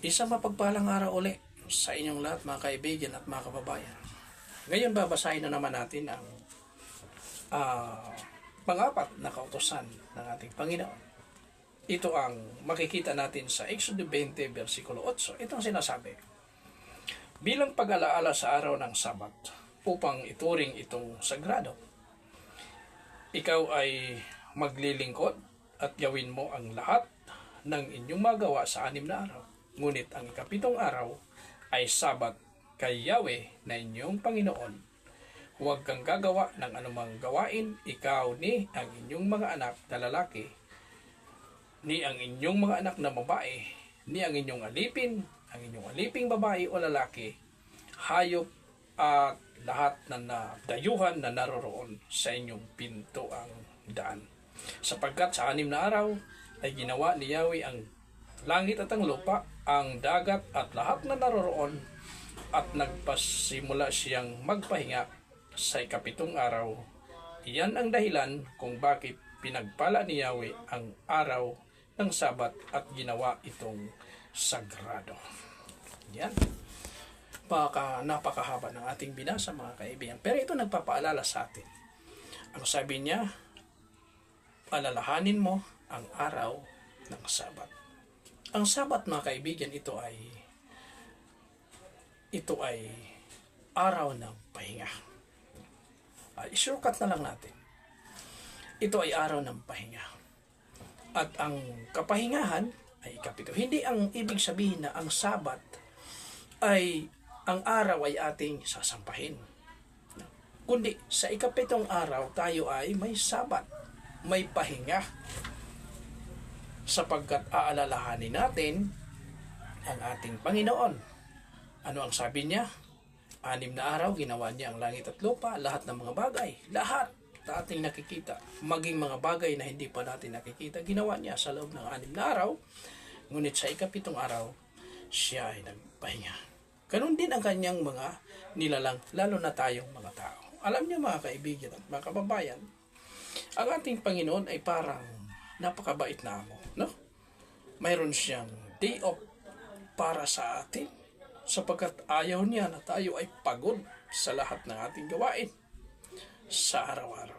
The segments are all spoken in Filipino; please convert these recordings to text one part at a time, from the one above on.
Isang mapagpalang araw uli sa inyong lahat mga kaibigan at mga kababayan. Ngayon babasahin na naman natin ang ah, pangapat na kautosan ng ating Panginoon. Ito ang makikita natin sa Exodus 20 versikulo 8. Ito ang sinasabi. Bilang pag-alaala sa araw ng Sabat upang ituring itong sagrado, ikaw ay maglilingkod at gawin mo ang lahat ng inyong magawa sa anim na araw. Ngunit ang ikapitong araw ay sabat kay Yahweh na inyong Panginoon. Huwag kang gagawa ng anumang gawain, ikaw ni ang inyong mga anak na lalaki, ni ang inyong mga anak na babae, ni ang inyong alipin, ang inyong aliping babae o lalaki, hayop at lahat na nadayuhan na naroroon sa inyong pintuang daan. Sapagkat sa anim na araw ay ginawa ni Yahweh ang langit at ang lupa, ang dagat at lahat na naroroon at nagpasimula siyang magpahinga sa ikapitong araw. Iyan ang dahilan kung bakit pinagpala ni Yahweh ang araw ng Sabat at ginawa itong sagrado. Yan. Baka napakahaba ng ating binasa mga kaibigan. Pero ito nagpapaalala sa atin. Ang sabi niya, alalahanin mo ang araw ng Sabat. Ang Sabat mga kaibigan, ito ay ito ay araw ng pahinga. Uh, isukat na lang natin. Ito ay araw ng pahinga. At ang kapahingahan ay kapito. Hindi ang ibig sabihin na ang Sabat ay ang araw ay ating sasampahin. Kundi sa ikapitong araw tayo ay may Sabat, may pahinga. Sapagkat aalalahanin natin ang ating Panginoon. Ano ang sabi niya? Anim na araw, ginawa niya ang langit at lupa, lahat ng mga bagay, lahat na ating nakikita, maging mga bagay na hindi pa natin nakikita, ginawa niya sa loob ng anim na araw. Ngunit sa ikapitong araw, siya ay nagpahinga. Ganon din ang kanyang mga nilalang, lalo na tayong mga tao. Alam niyo mga kaibigan at mga kababayan, ang ating Panginoon ay parang napakabait na amo, no? Mayroon siyang day off para sa atin sapagkat ayaw niya na tayo ay pagod sa lahat ng ating gawain sa araw-araw.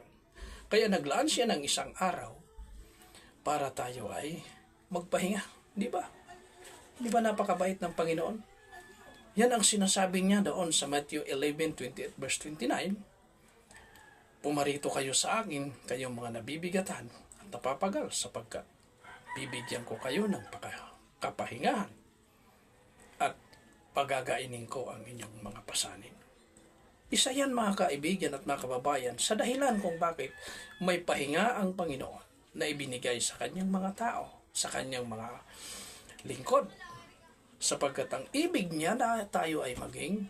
Kaya naglaan siya ng isang araw para tayo ay magpahinga. Di ba? Di ba napakabait ng Panginoon? Yan ang sinasabi niya doon sa Matthew 11:28 verse 29. Pumarito kayo sa akin, kayong mga nabibigatan at napapagal sapagkat bibigyan ko kayo ng kapahingahan at pagagainin ko ang inyong mga pasanin. Isa yan mga kaibigan at mga kababayan sa dahilan kung bakit may pahinga ang Panginoon na ibinigay sa kanyang mga tao, sa kanyang mga lingkod. Sapagkat ang ibig niya na tayo ay maging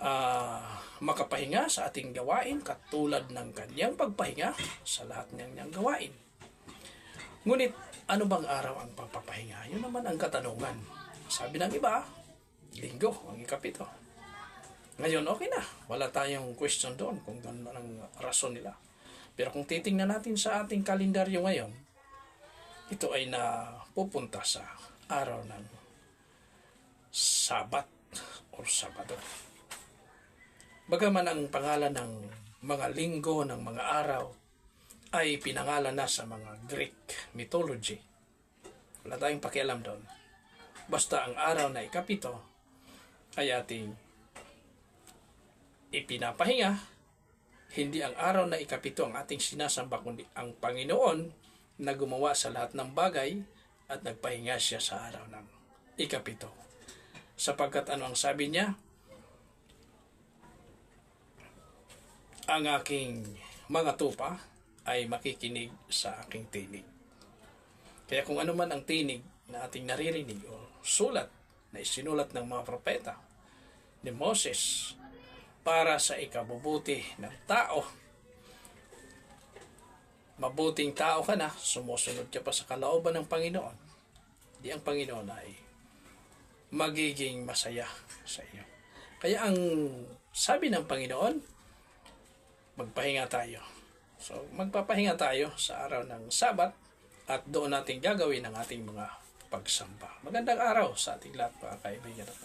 ah, makapahinga sa ating gawain katulad ng kanyang pagpahinga sa lahat ng niyang gawain. Ngunit ano bang araw ang pagpapahinga? Yun naman ang katanungan. Sabi ng iba, linggo, ang ikapito. Ngayon, okay na. Wala tayong question doon kung gano'n ang rason nila. Pero kung titingnan natin sa ating kalendaryo ngayon, ito ay napupunta sa araw ng Sabat o Sabado. Bagaman ang pangalan ng mga linggo, ng mga araw, ay pinangalan na sa mga Greek mythology. Wala tayong pakialam doon. Basta ang araw na ikapito ay ating ipinapahinga, hindi ang araw na ikapito ang ating sinasamba, kundi ang Panginoon na gumawa sa lahat ng bagay at nagpahinga siya sa araw ng ikapito. Sapagkat ano ang sabi niya? Ang aking mga tupa ay makikinig sa aking tinig. Kaya kung ano man ang tinig na ating naririnig o sulat na isinulat ng mga propeta ni Moses para sa ikabubuti ng tao. Mabuting tao ka na, sumusunod ka pa sa kalooban ng Panginoon. Di ang Panginoon ay magiging masaya sa iyo. Kaya ang sabi ng Panginoon, magpahinga tayo. So, magpapahinga tayo sa araw ng Sabat at doon natin gagawin ang ating mga pagsamba. Magandang araw sa ating lahat mga kaibigan at